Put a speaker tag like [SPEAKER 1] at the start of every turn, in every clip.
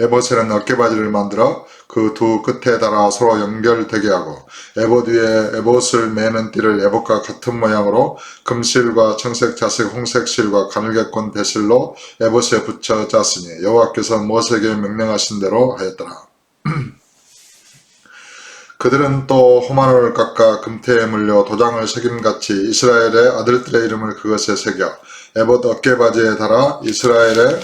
[SPEAKER 1] 에봇에는 어깨바지를 만들어 그 두 끝에 달아 서로 연결되게 하고 에봇 위에 에봇을 매는 띠를 에봇과 같은 모양으로 금실과 청색, 자색, 홍색 실과 가늘게 꼰 배실로 에봇에 붙여 짰으니 여호와께서 모세에게 명령하신 대로 하였더라. 그들은 또 호마노를 깎아 금태에 물려 도장을 새김같이 이스라엘의 아들들의 이름을 그것에 새겨 에봇 어깨바지에 달아 이스라엘의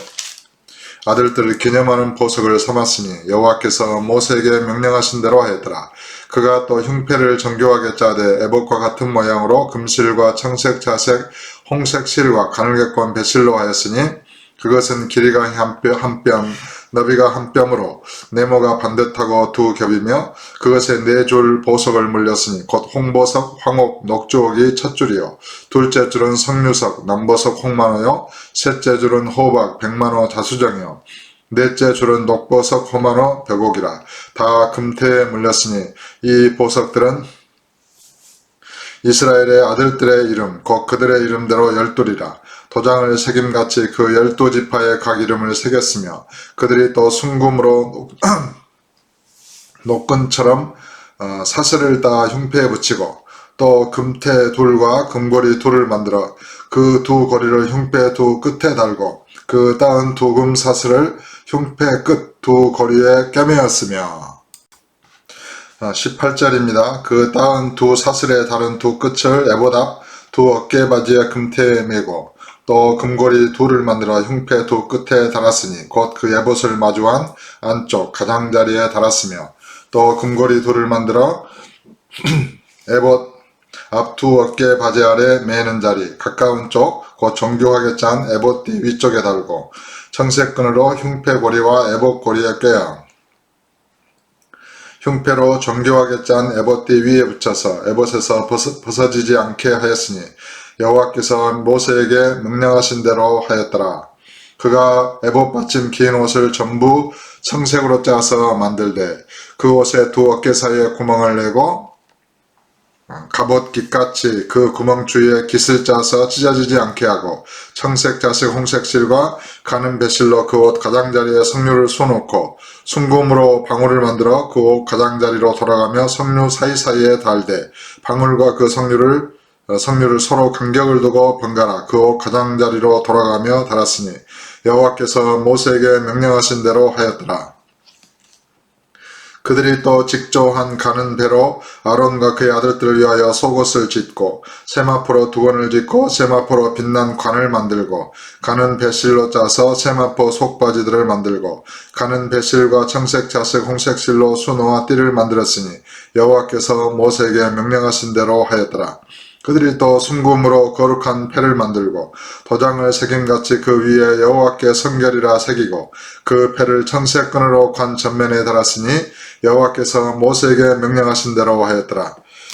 [SPEAKER 1] 아들들을 기념하는 보석을 삼았으니 여호와께서 모세에게 명령하신 대로 하였더라. 그가 또 흉패를 정교하게 짜되 에봇과 같은 모양으로 금실과 청색, 자색, 홍색 실과 가늘게 꼰 배실로 하였으니 그것은 길이가 한 뼘, 한 뼘, 너비가 한 뼘으로 네모가 반듯하고 두 겹이며 그것에 네 줄 보석을 물렸으니 곧 홍보석, 황옥, 녹주옥이 첫 줄이요. 둘째 줄은 석류석, 남보석, 홍만호요. 셋째 줄은 호박, 백만호, 자수정이요. 넷째 줄은 녹보석, 호만호, 벽옥이라. 다 금태에 물렸으니 이 보석들은 이스라엘의 아들들의 이름, 곧 그들의 이름대로 열둘이라. 도장을 새김같이 그 열두 지파의 각 이름을 새겼으며 그들이 또 순금으로 녹근처럼 어, 사슬을 따 흉패에 붙이고 또 금태 둘과 금고리 둘을 만들어 그 두 고리를 흉패 두 끝에 달고 그 따은 두 금 사슬을 흉패 끝 두 고리에 꿰매었으며 18절입니다. 그 따은 두 사슬에 다른 두 끝을 앞두 어깨 바지에 금태에 메고 또 금고리 둘을 만들어 흉패 두 끝에 달았으니 곧그 에봇을 마주한 안쪽 가장자리에 달았으며 또 금고리 둘을 만들어 에봇 앞 두 어깨 바지 아래 매는 자리 가까운 쪽 곧 정교하게 짠 에봇띠 위쪽에 달고 청색끈으로 흉패 고리와 에봇 고리에 꿰어 흉패로 정교하게 짠 에봇띠 위에 붙여서 에봇에서 벗어, 벗어지지 않게 하였으니 여호와께서 모세에게 명령하신 대로 하였더라. 그가 에봇 받침 긴 옷을 전부 청색으로 짜서 만들되 그 옷에 두 어깨 사이에 구멍을 내고 갑옷 깃같이 그 구멍 주위에 깃을 짜서 찢어지지 않게 하고 청색, 자색, 홍색 실과 가는 배실로 그 옷 가장자리에 석류를 쏘놓고 순금으로 방울을 만들어 그 옷 가장자리로 돌아가며 석류 사이사이에 달되 방울과 그 석류를 어, 석류를 서로 간격을 두고 번갈아 그옷 가장자리로 돌아가며 달았으니 여호와께서 모세에게 명령하신 대로 하였더라. 그들이 또 직조한 가는 배로 아론과 그의 아들들을 위하여 속옷을 짓고 세마포로 두건을 짓고 세마포로 빛난 관을 만들고 가는 배실로 짜서 세마포 속바지들을 만들고 가는 배실과 청색 자색 홍색 실로 수노와 띠를 만들었으니 여호와께서 모세에게 명령하신 대로 하였더라. 그들이 또 순금으로 거룩한 패를 만들고 도장을 새김같이 그 위에 여호와께 성결이라 새기고 그 패를 청색끈으로 관 전면에 달았으니 여호와께서 모세에게 명령하신 대로 하였더라.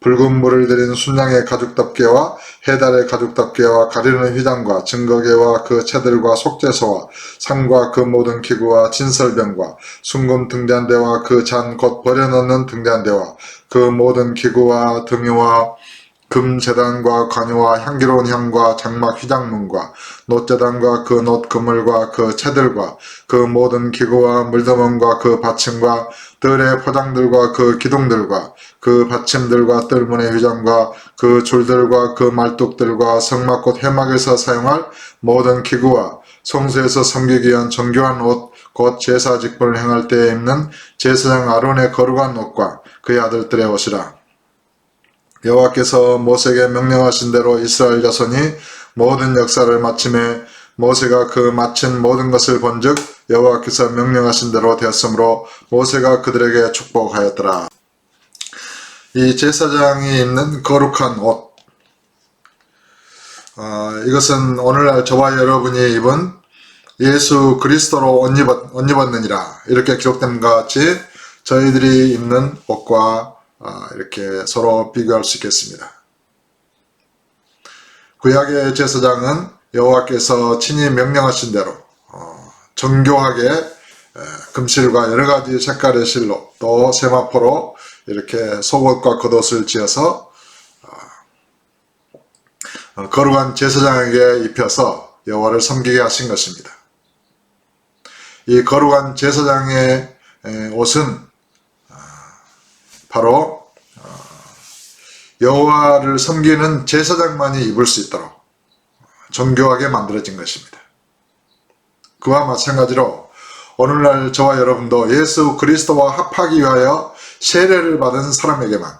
[SPEAKER 1] 붉은 물을 들인 순양의 가죽덮개와 해달의 가죽덮개와 가리는 휘장과 증거개와 그 채들과 속죄소와 상과 그 모든 기구와 진설병과 순금 등잔대와 그 잔 곧 버려놓는 등잔대와 그 모든 기구와 등유와 금재단과 관유와 향기로운 향과 장막 휘장문과 놋재단과 그 놋 그물과 그 채들과 그 모든 기구와 물드멍과 그 받침과 뜰의 포장들과 그 기둥들과 그 받침들과 뜰문의 휘장과 그 줄들과 그 말뚝들과 성막꽃 해막에서 사용할 모든 기구와 성소에서 섬기기 위한 정교한 옷, 곧 제사 직분을 행할 때에 입는 제사장 아론의 거룩한 옷과 그의 아들들의 옷이라. 여호와께서 모세에게 명령하신 대로 이스라엘 자손이 모든 역사를 마침에 모세가 그 마친 모든 것을 본즉 여호와께서 명령하신 대로 되었으므로 모세가 그들에게 축복하였더라. 이 제사장이 입는 거룩한 옷. 아, 이것은 오늘날 저와 여러분이 입은 예수 그리스도로 옷, 입었, 옷 입었느니라 이렇게 기록된 것 같이 저희들이 입는 옷과 아, 이렇게 서로 비교할 수 있겠습니다. 구약의 제사장은 여호와께서 친히 명령하신 대로 어, 정교하게 에, 금실과 여러 가지 색깔의 실로 또 세마포로 이렇게 속옷과 겉옷을 지어서 어, 거룩한 제사장에게 입혀서 여호와를 섬기게 하신 것입니다. 이 거룩한 제사장의 에, 옷은 아, 바로 어, 여호와를 섬기는 제사장만이 입을 수 있도록 정교하게 만들어진 것입니다. 그와 마찬가지로 오늘날 저와 여러분도 예수 그리스도와 합하기 위하여 세례를 받은 사람에게만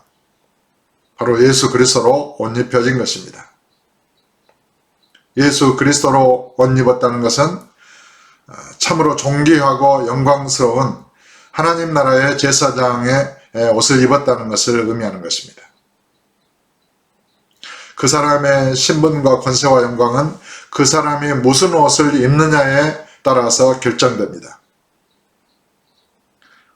[SPEAKER 1] 바로 예수 그리스도로 옷 입혀진 것입니다. 예수 그리스도로 옷 입었다는 것은 어, 참으로 존귀하고 영광스러운 하나님 나라의 제사장의 옷을 입었다는 것을 의미하는 것입니다. 그 사람의 신분과 권세와 영광은 그 사람이 무슨 옷을 입느냐에 따라서 결정됩니다.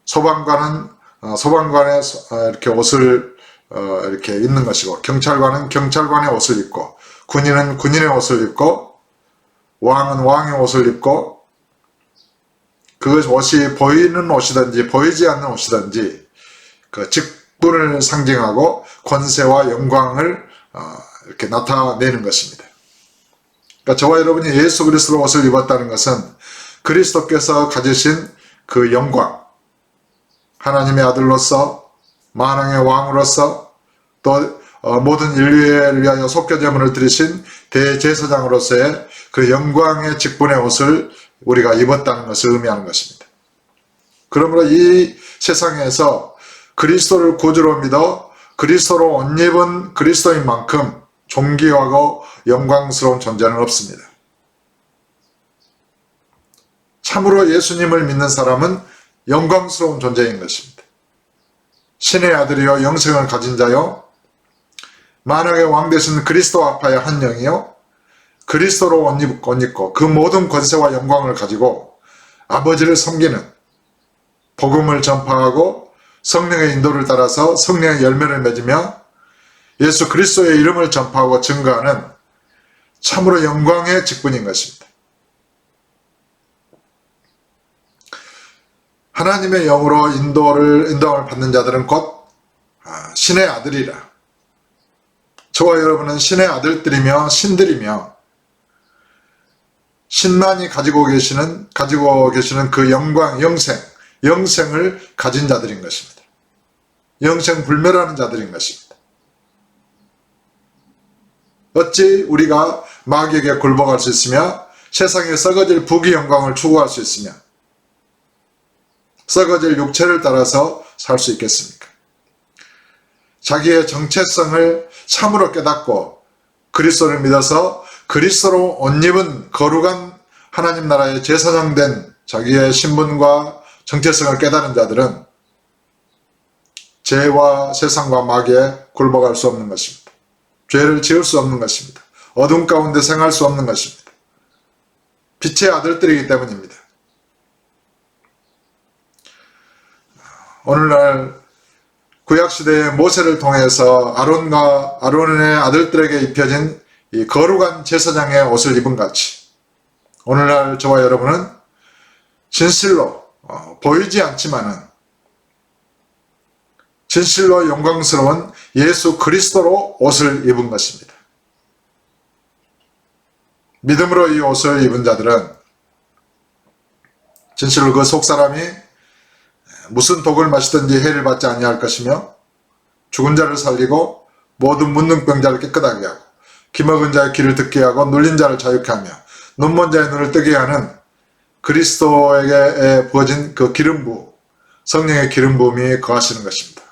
[SPEAKER 1] 소방관은 어, 소방관의 소- 어, 이렇게 옷을 어, 이렇게 입는 것이고 경찰관은 경찰관의 옷을 입고 군인은 군인의 옷을 입고 왕은 왕의 옷을 입고 그 옷이 보이는 옷이든지 보이지 않는 옷이든지 그 직분을 상징하고 권세와 영광을 어, 이렇게 나타내는 것입니다. 그러니까 저와 여러분이 예수 그리스도 옷을 입었다는 것은 그리스도께서 가지신 그 영광, 하나님의 아들로서 만왕의 왕으로서 또 어, 모든 인류를 위하여 속죄제물을 드리신 대제사장으로서의 그 영광의 직분의 옷을 우리가 입었다는 것을 의미하는 것입니다. 그러므로 이 세상에서 그리스도를 구주로 믿어 그리스도로 옷 입은 그리스도인 만큼 존귀하고 영광스러운 존재는 없습니다. 참으로 예수님을 믿는 사람은 영광스러운 존재인 것입니다. 신의 아들이요 영생을 가진 자요 만왕의 왕 되신 그리스도 앞하여 한 영이요 그리스도로 옷 입고 그 모든 권세와 영광을 가지고 아버지를 섬기는 복음을 전파하고 성령의 인도를 따라서 성령의 열매를 맺으며 예수 그리스도의 이름을 전파하고 증거하는 참으로 영광의 직분인 것입니다. 하나님의 영으로 인도를 인도함을 받는 자들은 곧 아, 신의 아들이라. 저와 여러분은 신의 아들들이며 신들이며 신만이 가지고 계시는 가지고 계시는 그 영광, 영생, 영생을 가진 자들인 것입니다. 영생 불멸하는 자들인 것입니다. 어찌 우리가 마귀에게 굴복할 수 있으며 세상에 썩어질 부귀 영광을 추구할 수 있으며 썩어질 육체를 따라서 살 수 있겠습니까? 자기의 정체성을 참으로 깨닫고 그리스도를 믿어서 그리스도로 옷 입은 거룩한 하나님 나라의 제사장 된 자기의 신분과 정체성을 깨달은 자들은 죄와 세상과 마귀에 굴복할 수 없는 것입니다. 죄를 지을 수 없는 것입니다. 어둠 가운데 생할 수 없는 것입니다. 빛의 아들들이기 때문입니다. 오늘날 구약시대의 모세를 통해서 아론과 아론의 아들들에게 입혀진 이 거룩한 제사장의 옷을 입은 같이 오늘날 저와 여러분은 진실로 어, 보이지 않지만은 진실로 영광스러운 예수 그리스도로 옷을 입은 것입니다. 믿음으로 이 옷을 입은 자들은 진실로 그 속사람이 무슨 독을 마시든지 해를 받지 아니할 것이며 죽은 자를 살리고 모든 문둥병자를 깨끗하게 하고 기먹은 자의 귀를 듣게 하고 눌린 자를 자유케 하며 눈먼 자의 눈을 뜨게 하는 그리스도에게 부어진 그 기름 부음 성령의 기름 부음이 거하시는 것입니다.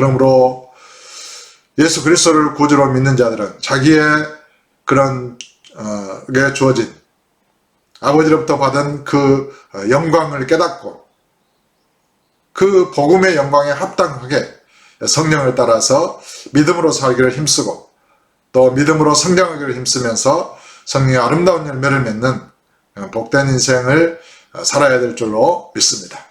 [SPEAKER 1] 그러므로 예수 그리스도를 구주로 믿는 자들은 자기의 그런 어, 게 주어진 아버지로부터 받은 그 어, 영광을 깨닫고 그 복음의 영광에 합당하게 성령을 따라서 믿음으로 살기를 힘쓰고 또 믿음으로 성장하기를 힘쓰면서 성령의 아름다운 열매를 맺는 복된 인생을 살아야 될 줄로 믿습니다.